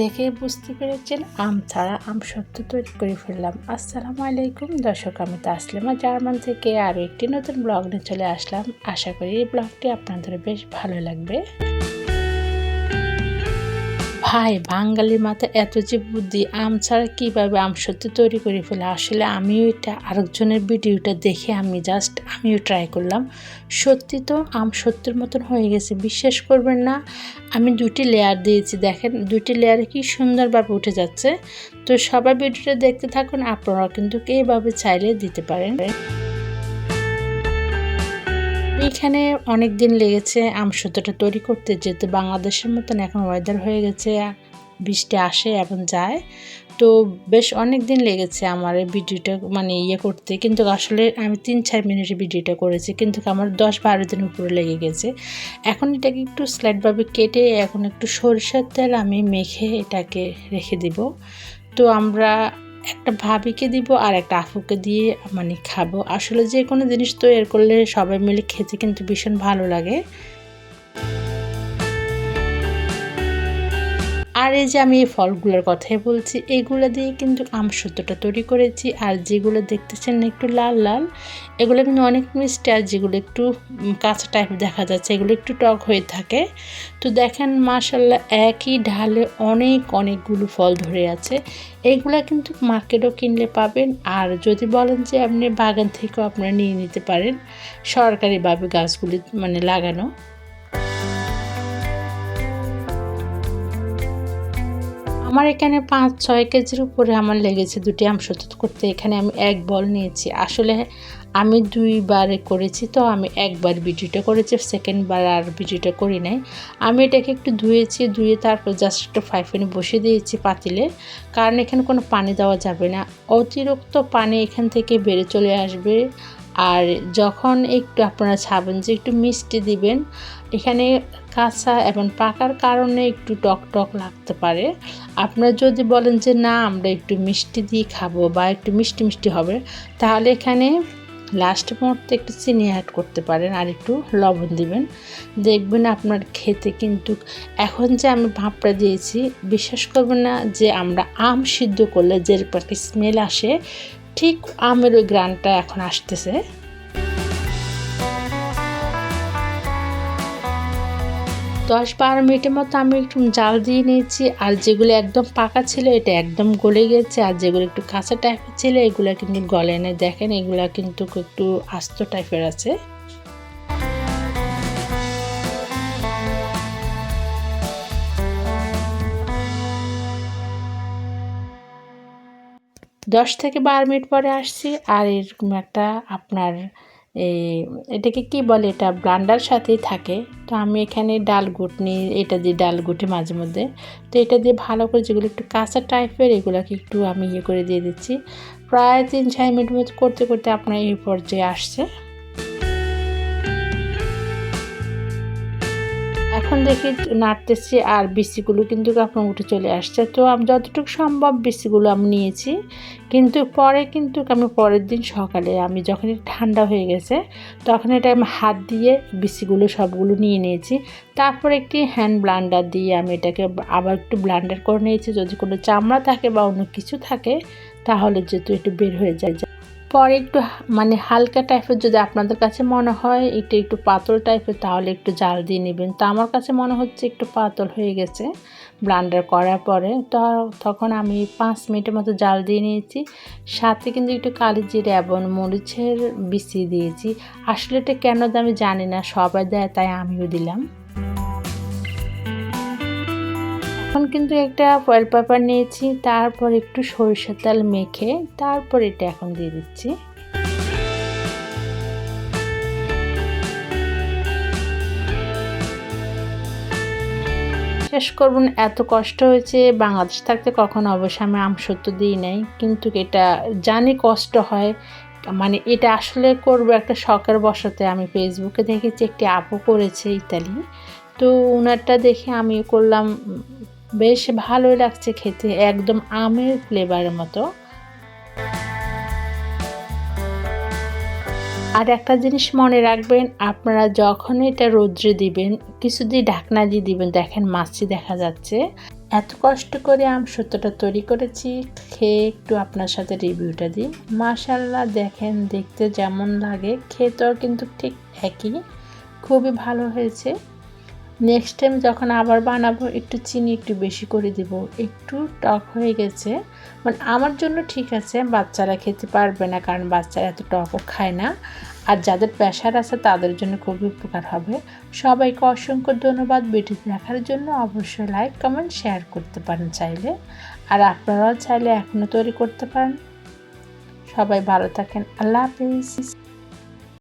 দেখে বুঝতে পেরেছেন, আম ছাড়া আম সত্য তৈরি করে ফেললাম। আসসালামু আলাইকুম। দর্শক, আমি তাসলিমা জার্মান থেকে আরও একটি নতুন ব্লগ নিয়ে চলে আসলাম। আশা করি এই ব্লগটি আপনাদের বেশ ভালো লাগবে। ভাই, বাঙালির মাথায় এত যে বুদ্ধি, আম ছাড়া কীভাবে আম সত্যি তৈরি করে ফেলে? আসলে আমিও এটা, আরেকজনের ভিডিওটা দেখে আমি জাস্ট আমিও ট্রাই করলাম। সত্যি তো আম সত্যির মতন হয়ে গেছে, বিশ্বাস করবেন না, আমি দুটি লেয়ার দিয়েছি, দেখেন, দুটি লেয়ারে কি সুন্দরভাবে উঠে যাচ্ছে। তো সবাই ভিডিওটা দেখতে থাকুন আপনারা কিন্তু এইভাবে চাইলে দিতে পারেন। এখানে অনেক দিন লেগেছে আমসত্ত্বটা তৈরি করতে যেতে বাংলাদেশের মতন এখন ওয়েদার হয়ে গেছে, বৃষ্টি আসে এবং যায়। তো বেশ অনেক দিন লেগেছে আমার এই ভিডিওটা মানে ইয়ে করতে, কিন্তু আসলে আমি তিন চার মিনিটের ভিডিওটা করেছি, কিন্তু আমার দশ বারো দিন উপরে লেগে গেছে। এখন এটাকে একটু স্লাইডভাবে কেটে, এখন একটু সরিষার তেল আমি মেখে এটাকে রেখে দিব। তো আমরা একটা ভাবিকে দিব আর একটা আফুকে দিয়ে মানে খাব। আসলে যে কোনো জিনিস তৈরি করলে সবাই মিলে খেতে কিন্তু ভীষণ ভালো লাগে। আর এই যে আমি এই ফলগুলোর কথাই বলছি এইগুলো দিয়ে কিন্তু আমসত্বটা তৈরি করেছি। আর যেগুলো দেখতেছেন একটু লাল লাল, এগুলো কিন্তু অনেক মিষ্টি। আর যেগুলো একটু কাঁচা টাইপ দেখা যাচ্ছে, এগুলো একটু টক হয়ে থাকে। তো দেখেন মাসাল্লাহ একই ঢালে অনেক অনেকগুলো ফল ধরে আছে। এইগুলা কিন্তু মার্কেটও কিনলে পাবেন। আর যদি বলেন যে আপনি বাগান থেকেও আপনারা নিয়ে নিতে পারেন, সরকারিভাবে গাছগুলি মানে লাগানো। আমার এখানে পাঁচ, ছয় কেজির উপরে আমার লেগেছে দুটি আম সত্য করতে। এখানে আমি এক বল নিয়েছি। আসলে আমি দুইবারে করেছি তো আমি একবার ভিডিওটা করেছি, সেকেন্ডবার আর ভিডিওটা করি নাই। আমি এটাকে একটু ধুয়েছি, ধুয়ে তারপর জাস্ট একটু ফাইফেনে বসে দিয়েছি পাতিলে। কারণ এখানে কোনো পানি দেওয়া যাবে না। অতিরিক্ত পানি এখান থেকে বেড়ে চলে আসবে। আর যখন একটু আপনারা ছাবেন যে একটু মিষ্টি দিবেন, এখানে কাঁচা এবং পাকার কারণে একটু টক টক লাগতে পারে। আপনারা যদি বলেন যে, না, আমরা একটু মিষ্টি দিয়ে খাব বা একটু মিষ্টি মিষ্টি হবে, তাহলে এখানে লাস্ট মুহূর্তে একটু চিনি অ্যাড করতে পারেন আর একটু লবণ দিবেন। দেখবেন আপনার খেতে কিন্তু এখন যে আমি ভাপটা দিয়েছি, বিশ্বাস করবেন না যে, আমরা আম সিদ্ধ করলে যে একটা স্মেল আসে, ঠিক আমের ওই গ্রানটা এখন আসতেছে। দশ বারো মিনিটের মতো আমি একটু জাল দিয়ে নিয়েছি, আর যেগুলো একদম পাকা ছিল এটা একদম গলে গেছে, আর যেগুলো একটু কাঁচা টাইপের ছিল এগুলো কিন্তু গলে নেই। দেখেন এগুলো কিন্তু একটু আস্ত টাইপের আছে। দশ থেকে বারো মিনিট পরে আসছি, আর এরকম একটা আপনার এটাকে কি বলে? এটা ব্লান্ডার সাথেই থাকে। তো আমি এখানে ডাল গুটনি এটা দিয়ে ডাল গুটি মাঝে মধ্যে। তো এটা দিয়ে ভালো করে যেগুলো একটু কাঁচা টাইপের, এগুলোকে একটু আমি ইয়ে করে দিয়ে দিচ্ছি। প্রায় তিন ছয় মিনিট মতো করতে করতে আপনার এই পর্যায়ে আসছে। এখন দেখি নাড়তেছি আর বিসিগুলো কিন্তু আপনার উঠে চলে আসছে। তো আমি, যতটুকু সম্ভব বিসিগুলো আমি নিয়েছি। কিন্তু পরে কিন্তু আমি পরের দিন সকালে আমি যখন ঠান্ডা হয়ে গেছে, তখন এটা আমি হাত দিয়ে বিসিগুলো সবগুলো নিয়ে নিয়েছি। তারপর একটি হ্যান্ড ব্লান্ডার দিয়ে আমি এটাকে আবার একটু ব্লান্ডার করে নিয়েছি। যদি কোনো চামড়া থাকে বা অন্য কিছু থাকে, তাহলে যেহেতু একটু বের হয়ে যায়। পরে একটু মানে হালকা টাইপের যদি আপনাদের কাছে মনে হয় এটা একটু পাতল টাইপের তাহলে একটু জাল দিয়ে নেবেন। তো আমার কাছে মনে হচ্ছে একটু পাতল হয়ে গেছে ব্লান্ডার করার পরে। তো তখন আমি পাঁচ মিনিটের মতো জাল দিয়ে নিয়েছি। সাথে কিন্তু একটু কালি জিরে এবং মরিচের বিছিয়ে দিয়েছি। আসলে এটা কেন আমি জানি না, সবাই দেয়, তাই আমিও দিলাম। এখন কিন্তু একটা ফয়েল পেপার নিয়েছি, তারপর একটু সরিষার তেল মেখে তারপর এটা এখন দিয়ে দিচ্ছি। শেষ করবেন এত কষ্ট হয়েছে, বাংলাদেশ থাকতে কখনো অবশ্যই আমি আমসত্ব দিই নাই, কিন্তু এটা জানি কষ্ট হয় মানে এটা আসলে করব একটা শখের বসতে আমি ফেসবুকে দেখেছি, একটি আপু করেছে ইতালি, তো ওনারটা দেখে আমি করলাম বেশ ভালোই লাগছে খেতে, একদম আমের ফ্লেভারের মতো। আর একটা জিনিস মনে রাখবেন, আপনারা যখন এটা রৌদ্রে দিবেন কিছুদিন ঢাকনা দিয়ে দিবেন, দেখেন মাছি দেখা যাচ্ছে। এত কষ্ট করে আমসত্ত্বটা তৈরি করেছি, খেয়ে একটু আপনার সাথে রিভিউটা দিই। মাশাল্লাহ দেখেন, দেখতে যেমন লাগে, খেতেও কিন্তু ঠিক একই। খুবই ভালো হয়েছে। নেক্সট টাইম যখন আবার বানাবো, একটু চিনি একটু বেশি করে দিব। একটু টক হয়ে গেছে। মানে আমার জন্য ঠিক আছে, বাচ্চারা খেতে পারবে না কারণ বাচ্চারা এত টকও খায় না। আর যাদের প্রেশার আছে, তাদের জন্য খুবই উপকার হবে। সবাইকে অসংখ্য ধন্যবাদ ভিডিও দেখার জন্য। অবশ্যই লাইক কমেন্ট শেয়ার করতে পারেন চাইলে। আর আপনারাও চাইলে এখনও তৈরি করতে পারেন। সবাই ভালো থাকেন। আল্লাহ হাফিজ।